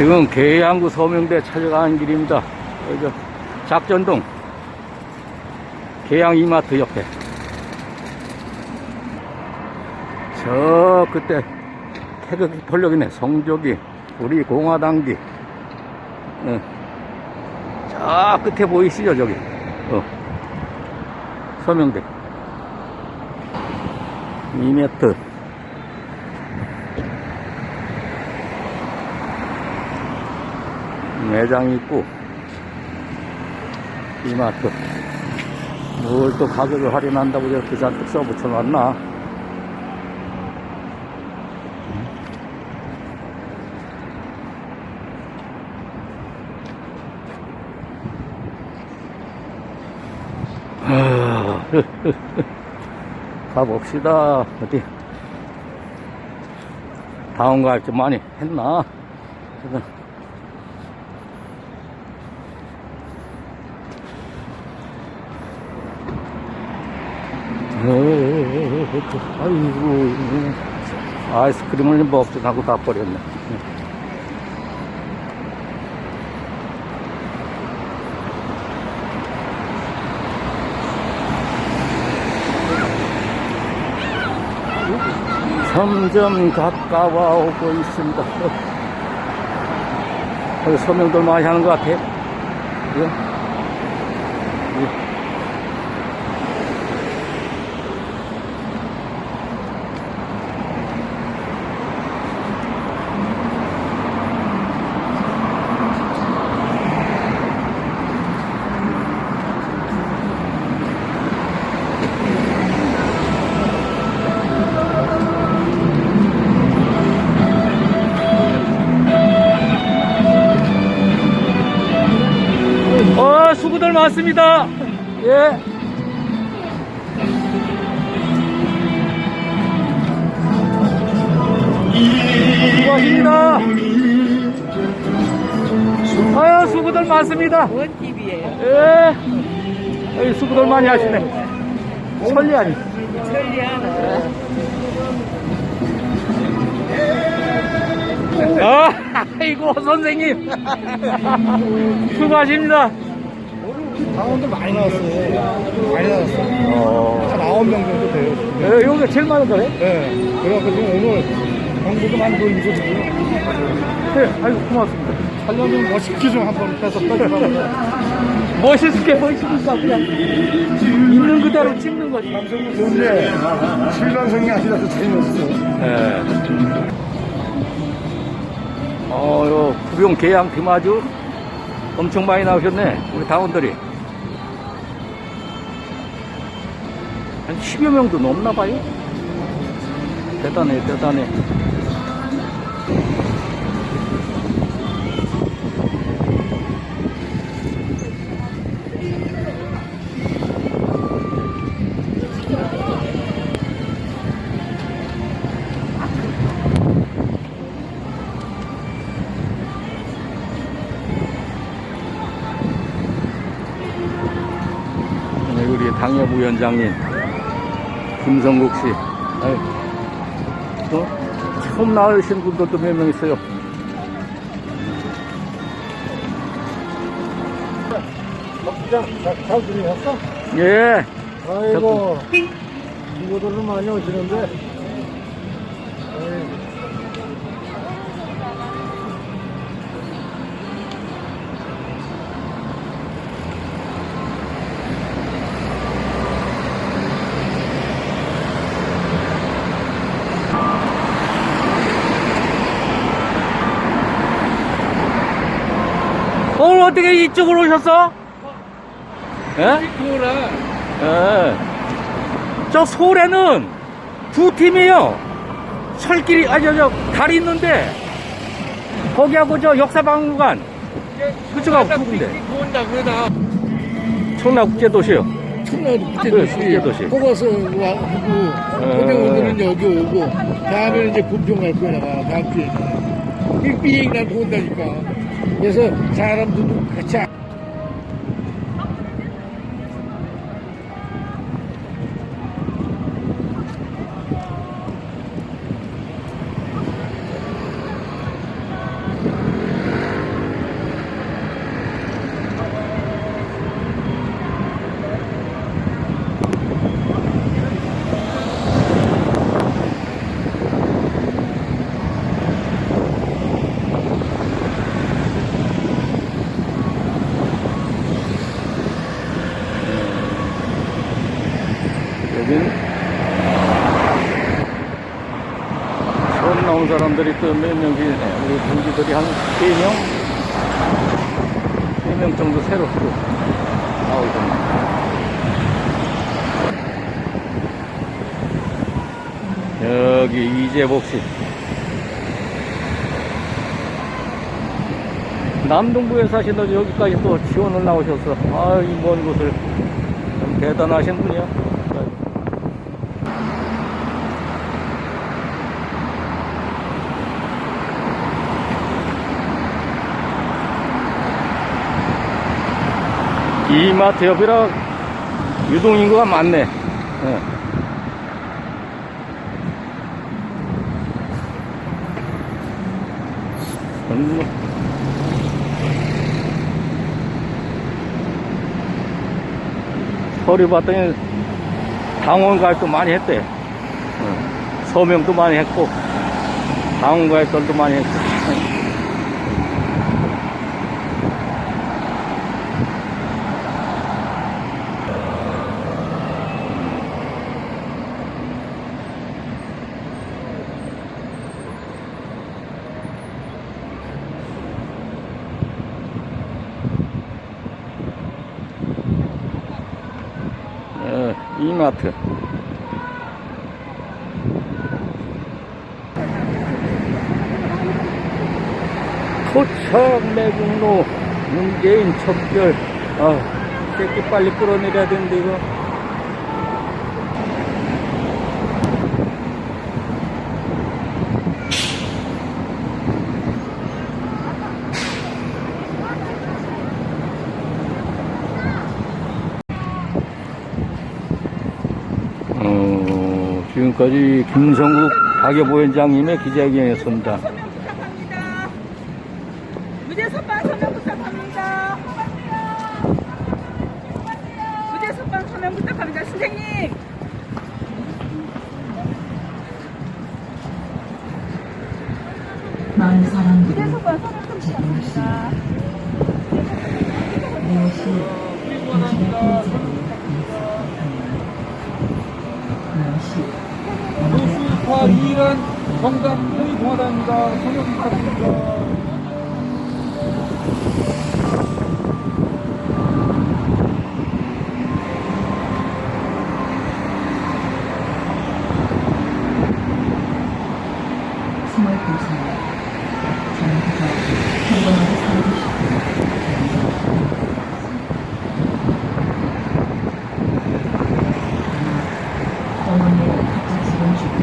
지금 계양구 서명대 찾아가는 길입니다. 작전동. 계양 이마트 옆에. 저 그때 태극기 폴력이네. 성조기 우리 공화당기. 네. 저 끝에 보이시죠 저기? 어. 서명대. 2m 매장이 있고 이마트. 뭘 또 가격을 할인한다고 이렇게 잔뜩 써붙여 놨나? 아, 가봅시다. 어디? 다음 갈좀 많이 했나 아이고, 아이스크림을 먹지 하고 다 버렸네. 점점 가까워 오고 있습니다. 여기 서명들 많이 하는 것 같아. 예? 예. 많습니다. 예. 수고하십니다. 아유, 수고들 많습니다. 뭔 TV예요? 예. 아유, 수고들 많이 하시네. 천리 아니. 천리하나. 아, 아이고, 선생님. 수고하십니다. 강원도 많이 나왔어요. 많이 나왔어. 어, 한 아홉 명 정도 돼요. 예, 여기가 제일 많은 거네? 네. 그래갖고 지금 오늘 경보도 많이 돌리거든요. 네, 아이고, 고맙습니다. 하려면 멋있게 좀 한번 해서 떠들어가면. 멋있게 멋있으니까 그냥 있는 그대로 찍는 거지. 방송이 좋은데, 실방송이 아니라서 재미없어. 예. 어, 요 구룡 계양 금아주 엄청 많이 나오셨네. 우리 당원들이. 한 10여 명도 넘나 봐요. 대단해, 대단해. 네, 우리 당협 위원장님 김성국 씨. 아유, 어? 처음 나으신 분들도 몇 명 있어요. 자, 잘 들으셨어? 예. 아이고, 친구들은 많이 오시는데. 어떻게 이쪽으로 오셨어? 예? 예. 저 서울에는 두 팀이에요. 철길이, 아니, 저, 저, 다리 있는데, 거기하고 저 역사박물관, 그쪽하고 두 군데. 온다 그러다. 청라국제도시요. 청라도 그래, 국제도시. 뽑아서 와 하고 어. 고등어들은 여기 오고 다음에는 이제 군평 갈 거야 다음 주에. 비행기 나도 온다니까. 그래서 사람들도 같이 안- 사람들이 또 몇 명이, 우리 동지들이 한 3명? 3명 정도 새로 또 나오잖아. 여기 이재복 씨. 남동부에 사시는 여기까지 또 지원을 나오셔서, 아, 이 먼 곳을. 참 대단하신 분이야. 이마트 옆이라 유동인구가 많네. 뭐. 서류 봤더니 당원 가입도 많이 했대. 어. 서명도 많이 했고, 당원 가입들도 많이 했고. 예, 이마트. 토착 매국노 문재인 척결. 아, 새끼 빨리 끌어내려야 되는데, 이거. 어, 지금까지 김성국 가계부원장님의 기자회견이었습니다. 서명 부탁합니다. 서명 부탁합니다. 선생님. 많은 사람들이 서명 부탁합니다. 이란 정당 통일공화당입니다. 성역 부탁드립니다. 스몰 교사에 저는 그저 평범하게 살고 싶은 어머니의 갑작스러운 죽음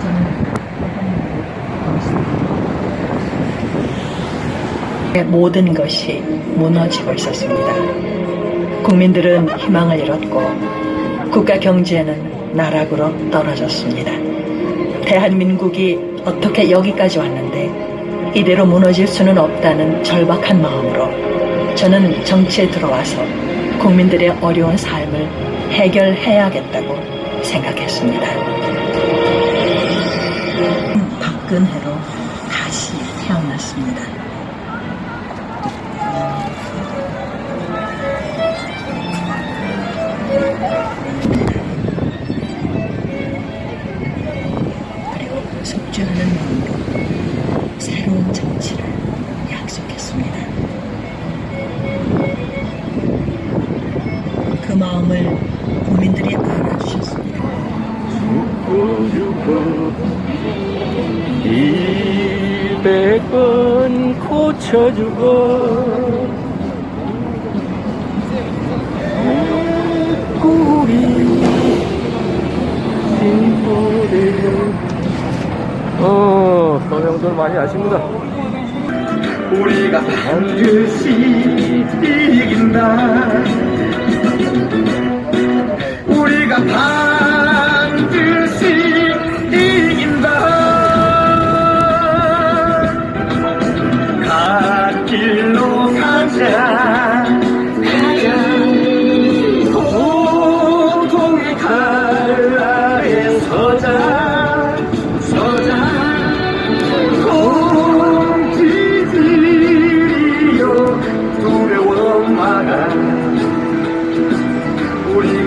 저는 어머니를 모든 것이 무너지고 있었습니다. 국민들은 희망을 잃었고 국가 경제는 나락으로 떨어졌습니다. 대한민국이 어떻게 여기까지 왔는데 이대로 무너질 수는 없다는 절박한 마음으로 저는 정치에 들어와서 국민들의 어려운 삶을 해결해야겠다고 생각했습니다. 박근혜로 다시 태어났습니다. 속죄하는 마음으로 새로운 정치를 약속했습니다. 그 마음을 국민들이 알아주셨습니다. 이백 번 고쳐주고 꿀이 빈보를 어 서명들 많이 아십니다 우리가 반드시 이긴다. 우리가 반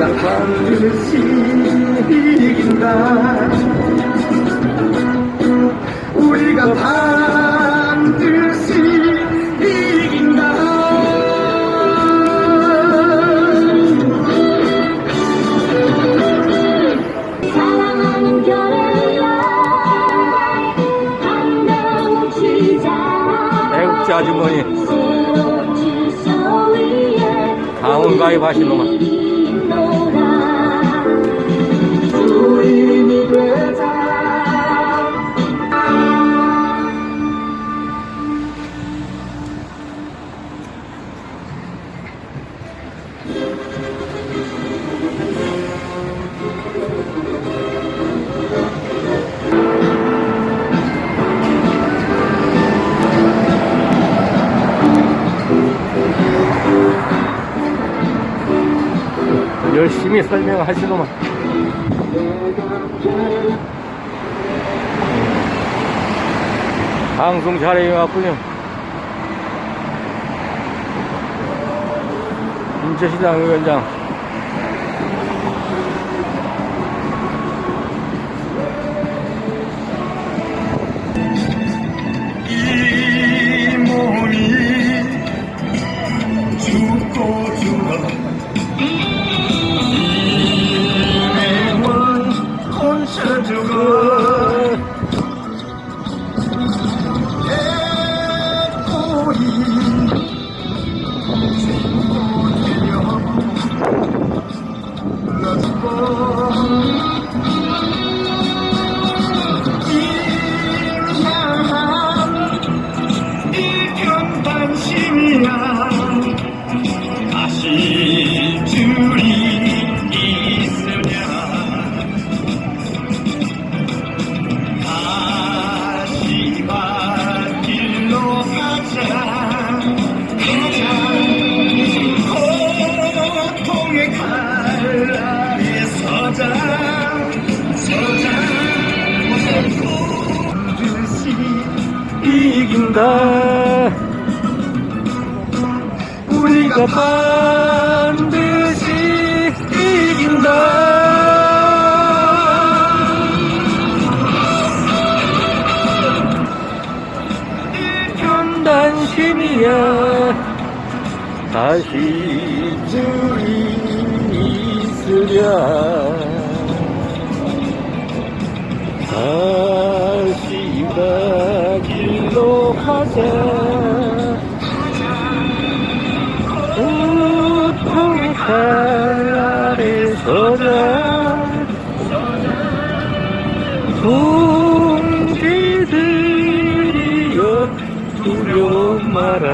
나 반드시 이긴다. 우리가 아주머니. 강원 가입하신 놈아 설명하시더만 방송 잘해왔군요 인천시장 위원장 이긴다. 우리가 반드시 이긴다. 편단심이야. 다시 줄이 있으랴 달 아래 서자 동지들이여 두려워 마라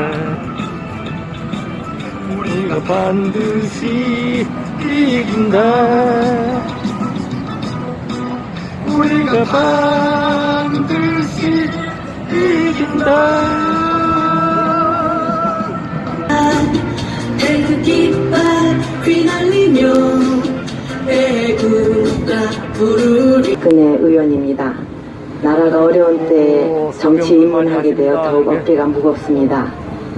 우리가 반드시 이긴다. 우리가 반드시 이긴다 태극 깃발 의원입니다. 나라가 어려운 때에 정치 입문하게 되어 더욱 어깨가 무겁습니다.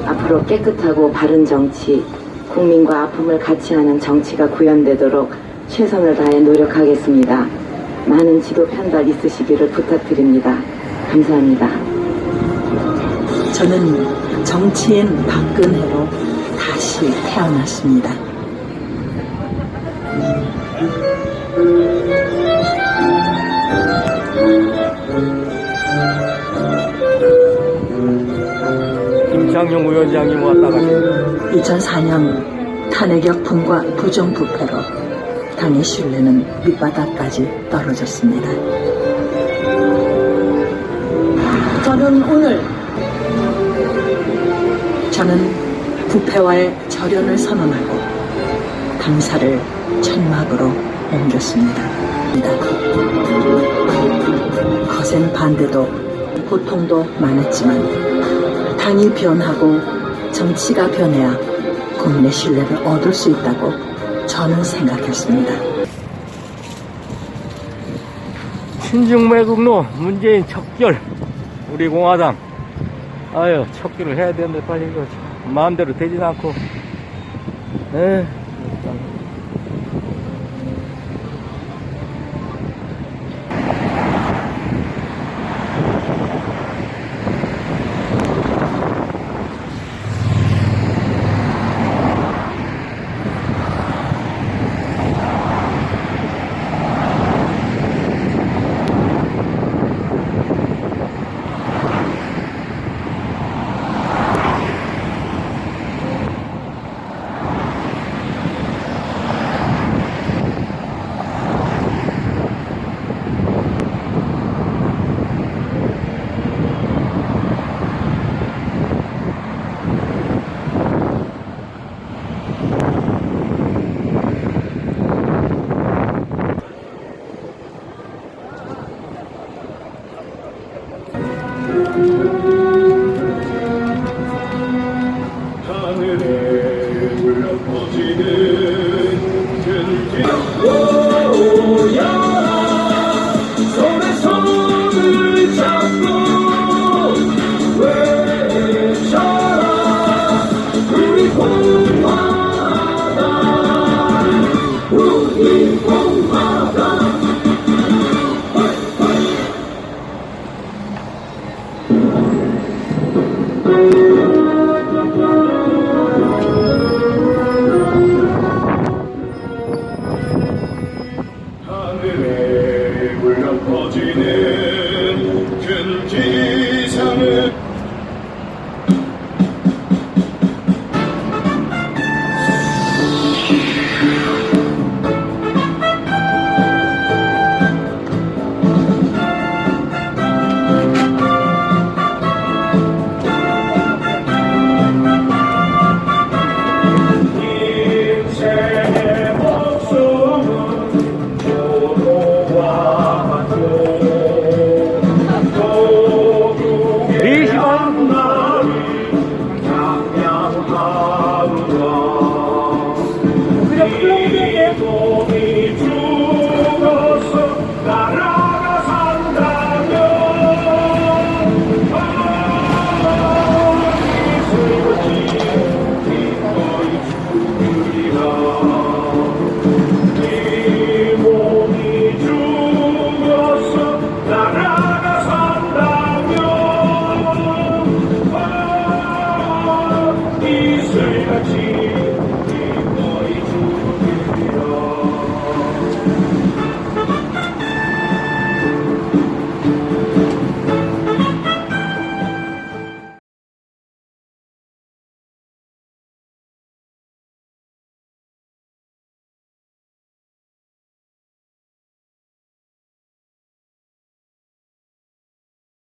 앞으로 깨끗하고 바른 정치, 국민과 아픔을 같이 하는 정치가 구현되도록 최선을 다해 노력하겠습니다. 많은 지도 편달 있으시기를 부탁드립니다. 감사합니다. 저는 정치인 박근혜로 다시 태어났습니다. 김창룡 위원장님 왔다 가십니다 2004년 탄핵역 분과 부정부패로 당의 신뢰는 밑바닥까지 떨어졌습니다. 저는 부패와의 절연을 선언하고 당사를 천막으로 옮겼습니다. 거센 반대도 고통도 많았지만 당이 변하고 정치가 변해야 국민의 신뢰를 얻을 수 있다고 저는 생각했습니다. 친중매국노 문재인 척결 우리 공화당 아유 척결을 해야 되는데 빨리 이거 마음대로 되진 않고. 에